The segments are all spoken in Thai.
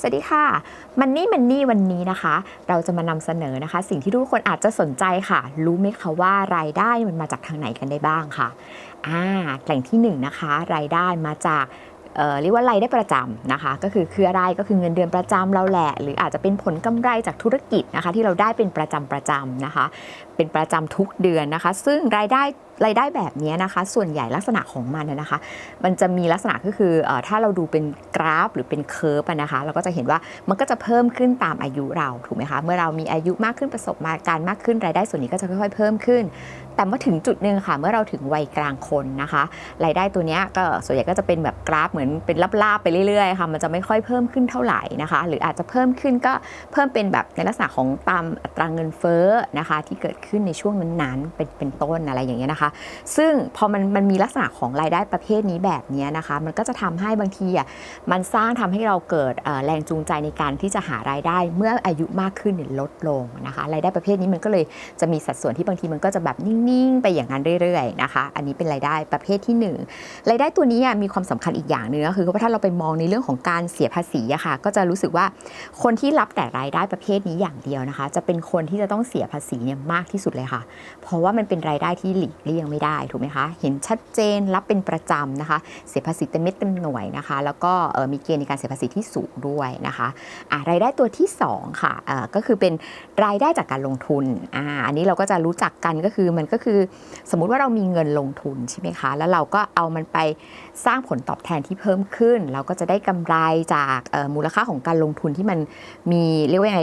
สวัสดีค่ะมันนี่มันนี่วันนี้นะคะ เราจะมานำเสนอนะคะ สิ่งที่ทุกคนอาจจะสนใจค่ะ รู้ไหมคะว่ารายได้มันมาจากทางไหนกันได้บ้างค่ะอ่าแหล่งที่หนึ่งนะคะ รายได้มาจากเอ่อเรียกว่ารายได้ประจำนะคะ ก็คือคืออะไรก็คือเงินเดือนประจำเราแหละ หรืออาจจะเป็นผลกำไรจากธุรกิจนะคะ ที่เราได้เป็นประจำประจำนะคะ เป็นประจำทุกเดือนนะคะ ซึ่งรายได้รายได้แบบนี้นะคะ ส่วนใหญ่ลักษณะของมันนะคะ มันจะมีลักษณะก็คือถ้าเราดูเป็นกราฟหรือเป็นเคอร์ฟนะคะ เราก็จะเห็นว่ามันก็จะเพิ่มขึ้นตามอายุเราถูกไหมคะเมื่อเรามีอายุมากขึ้นประสบการณ์มากขึ้นรายได้ส่วนนี้ก็จะค่อยๆเพิ่มขึ้น แต่เมื่อถึงจุดหนึ่งค่ะ เมื่อเราถึงวัยกลางคนนะคะรายได้ตัวนี้ก็ส่วนใหญ่ก็จะเป็นแบบกราฟเหมือนเป็นลาบๆไปเรื่อยๆค่ะมันจะไม่ค่อยเพิ่มขึ้นเท่าไหร่นะคะ หรืออาจจะเพิ่มขึ้นก็เพิ่มเป็นแบบในลักษณะของตามอัตราเงินเฟ้อนะคะที่เกิดขึ้นในช่วงนั้นๆเป็นเป็นต้นอะไรอย่างเงี้ยนะคะ ซึ่งพอมันมันมีลักษณะของรายได้ประเภทนี้แบบเนี้ยนะคะ มันก็จะทำให้บางทีอะมันสร้างทำให้เราเกิดแรงจูงใจในการที่จะหารายได้ เมื่ออายุมากขึ้นลดลงนะคะรายได้ประเภทนี้มันก็เลยจะมีสัดส่วนที่บางทีมันก็จะแบบนิ่งๆ ไปอย่างนั้นเรื่อยๆนะคะอันนี้เป็นรายได้ประเภทที่หนึ่งรายได้ตัวนี้อะมีความสำคัญอีกอย่างหนึ่งก็คือว่าถ้าเราไปมองในเรื่องของการเสียภาษีอะค่ะก็จะรู้สึกว่าคนที่รับแต่รายได้ประเภทนี้อย่างเดียวนะคะ จะเป็นคนที่จะต้องเสียภาษีเนี่ยมากที่สุดเลยค่ะ เพราะว่ามันเป็นรายได้ที่หลีกเลี่ยงไม่ได้ถูกไหมคะ เห็นชัดเจนรับเป็นประจำนะคะ เสียภาษีเต็มเม็ดเต็มหน่วยนะคะ แล้วก็มีเกณฑ์ในการเสียภาษีที่สูงด้วยนะคะะรายได้ตัวที่สองค่ะเอ่อก็คือเป็นรายได้จากการลงทุนออันนี้เราก็จะรู้จักกันก็คือมันก็คือสมมุติว่าเรามีเงินลงทุนใช่ไหมคะ แล้วเราก็เอามันไปสร้างผลตอบแทนที่เพิ่มขึ้น เราก็จะได้กำไรจากมูลค่าของการลงทุนที่มันมีเรียกว่าไง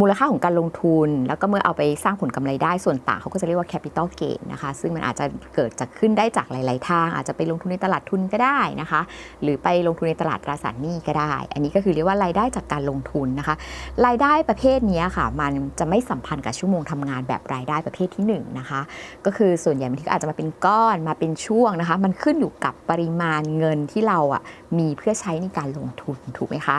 มูลค่าของการลงทุน แล้วก็เมื่อเอาไปสร้างผลกำไรได้ส่วนต่างเขาก็จะเรียกว่า capital gain นะคะซึ่งมันอาจจะเกิดจากขึ้นได้จากหลาย ๆ ทาง อาจจะไปลงทุนในตลาดทุนก็ได้นะคะ หรือไปลงทุนในตลาดตราสารหนี้ก็ได้ อันนี้ก็คือเรียกว่ารายได้จากการลงทุนนะคะ รายได้ประเภทนี้ค่ะ มันจะไม่สัมพันธ์กับชั่วโมงทำงานแบบรายได้ประเภทที่หนึ่งนะคะ ก็คือส่วนใหญ่บางทีก็อาจจะมาเป็นก้อนมาเป็นช่วงนะคะ มันขึ้นอยู่กับปริมาณเงินที่เราอะมีเพื่อใช้ในการลงทุนถูกไหมคะ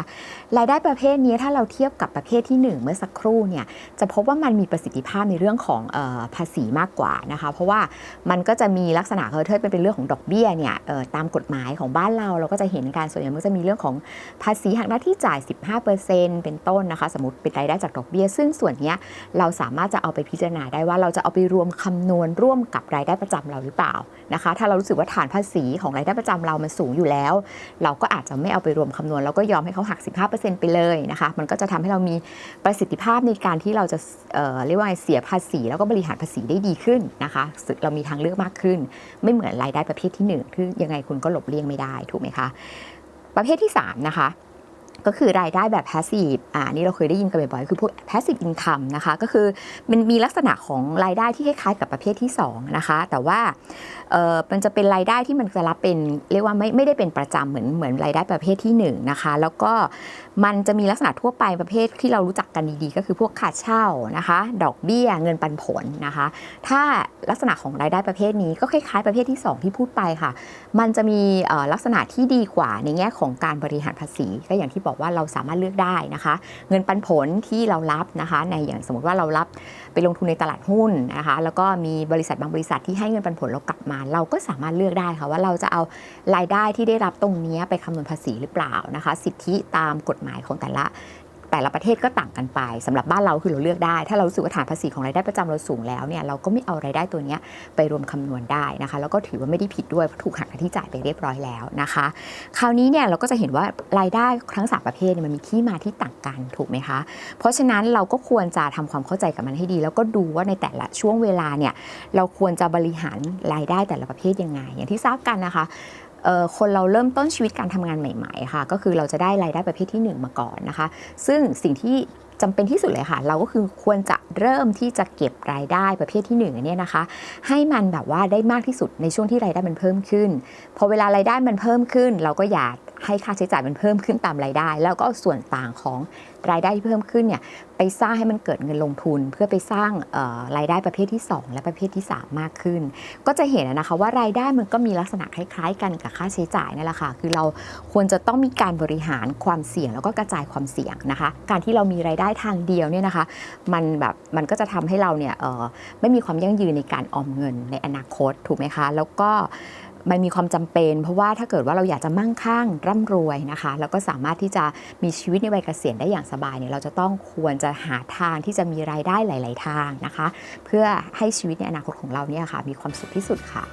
รายได้ประเภทนี้ถ้าเราเทียบกับประเภทที่ 1 เมื่อสักครู่เนี่ยจะพบว่ามันมีประสิทธิภาพในเรื่องของออภาษีมากกว่านะคะเพราะว่ามันก็จะมีลักษณะเออถ้าเป็นเรื่องของดอกเบี้ยเนี่ยตามกฎหมายของบ้านเราเราก็จะเห็นการส่วนใหญ่มันก็จะมีเรื่องของภาษีหักหน้าที่จ่าย 15%เป็นต้นนะคะสมมติเป็นรายได้จากดอกเบี้ย ซึ่งส่วนนี้เราสามารถจะเอาไปพิจารณาได้ว่าเราจะเอาไปรวมคำนวณร่วมกับรายได้ประจำเราหรือเปล่านะคะถ้าเรารู้สึกว่าฐานภาษีของรายได้ประจำเรามันสูงอยู่แล้วเราก็อาจจะไม่เอาไปรวมคำนวณ แล้วก็ยอมให้เขาหัก 15%ไปเลยนะคะ มันก็จะทำให้เรามีประสิทธิภาพในการที่เราจะเเรียกว่าไงเสียภาษีแล้วก็บริหารภาษีได้ดีขึ้นนะคะ เรามีทางเลือกมากขึ้น ไม่เหมือนรายได้ประเภทที่หนึ่งที่ยังไงคุณก็หลบเลี่ยงไม่ได้ถูกไหมคะ ประเภทที่สามนะคะ ก็คือรายได้แบบ passive อ่านี่เราเคยได้ยินกันบ่อยๆ คือพวก passive income นะคะ ก็คือมันมีลักษณะของรายได้ที่คล้ายๆ กับประเภทที่สองนะคะ แต่ว่าเออมันจะเป็นรายได้ที่มันจะรับเป็นเรียกว่าไม่ไม่ได้เป็นประจำเหมือนเหมือนรายได้ประเภทที่หนึ่งนะคะ แล้วก็มันจะมีลักษณะทั่วไปประเภทที่เรารู้จักกันดีๆ ก็คือพวกค่าเช่านะคะ ดอกเบี้ยเงินปันผลนะคะ ถ้าลักษณะของรายได้ประเภทนี้ก็คล้ายๆ ประเภทที่สองที่พูดไปค่ะ มันจะมีลักษณะที่ดีกว่าในแง่ของการบริหารภาษีก็อย่างที่บอกอกว่าเราสามารถเลือกได้นะคะ เงินปันผลที่เรารับนะคะในอย่างสมมติว่าเรารับไปลงทุนในตลาดหุ้นนะคะแล้วก็มีบริษัทบางบริษัทที่ให้เงินปันผลเรากลับมา เราก็สามารถเลือกได้ค่ะว่าเราจะเอารายได้ที่ได้รับตรงนี้ไปคำนวณภาษีหรือเปล่านะคะ สิทธิตามกฎหมายของแต่ละ แต่ละประเทศก็ต่างกันไปสำหรับบ้านเราคือเราเลือกได้ ถ้าเรารู้สึกว่าฐานภาษีของรายได้ประจำเราสูงแล้วเนี่ยเราก็ไม่เอารายได้ตัวนี้ไปรวมคำนวณได้นะคะ แล้วก็ถือว่าไม่ได้ผิดด้วยเพราะถูกหักหน้าที่จ่ายไปเรียบร้อยแล้วนะคะ คราวนี้เนี่ยเราก็จะเห็นว่ารายได้ทั้งสามประเภทเนี่ยมันมีที่มาที่ต่างกันถูกไหมคะ เพราะฉะนั้นเราก็ควรจะทำความเข้าใจกับมันให้ดี แล้วก็ดูว่าในแต่ละช่วงเวลาเนี่ยเราควรจะบริหารรายได้แต่ละประเภทยังไง อย่างที่ทราบกันนะคะ คนเราเริ่มต้นชีวิตการทำงานใหม่ ๆ ค่ะ ก็คือเราจะได้รายได้ประเภทที่ 1 มาก่อนนะคะ ซึ่งสิ่งที่จำเป็นที่สุดเลยค่ะ เราก็คือควรจะเริ่มที่จะเก็บรายได้ประเภทที่1อันเนี่ยนะคะ ให้มันแบบว่าได้มากที่สุดในช่วงที่รายได้มันเพิ่มขึ้น พอเวลารายได้มันเพิ่มขึ้น เราก็อย่า ให้ค่าใช้จ่ายมันเพิ่มขึ้นตามรายได้ แล้วก็ส่วนต่างของรายได้ที่เพิ่มขึ้นเนี่ยไปสร้างให้มันเกิดเงินลงทุน เพื่อไปสร้างรายได้ประเภทที่ 2 และประเภทที่ 3 มากขึ้น ก็จะเห็นนะคะว่ารายได้มันก็มีลักษณะคล้ายๆ กันกับค่าใช้จ่ายนั่แหละค่ะคือเราควรจะต้องมีการบริหารความเสี่ยงแล้วก็กระจายความเสี่ยงนะคะ การที่เรามีรายได้ทางเดียวเนี่ยนะคะ มันแบบมันก็จะทำให้เราเนี่ยไม่มีความยั่งยืนในการออมเงินในอนาคตถูกไหมคะ แล้วก็ มันมีความจำเป็น เพราะว่าถ้าเกิดว่าเราอยากจะมั่งคั่งร่ำรวยนะคะ แล้วก็สามารถที่จะมีชีวิตในวัยเกษียณได้อย่างสบายเนี่ยเราจะต้องควรจะหาทางที่จะมีรายได้หลาย ๆ ทางนะคะ เพื่อให้ชีวิตในอนาคตของเราเนี่ยค่ะมีความสุขที่สุดค่ะ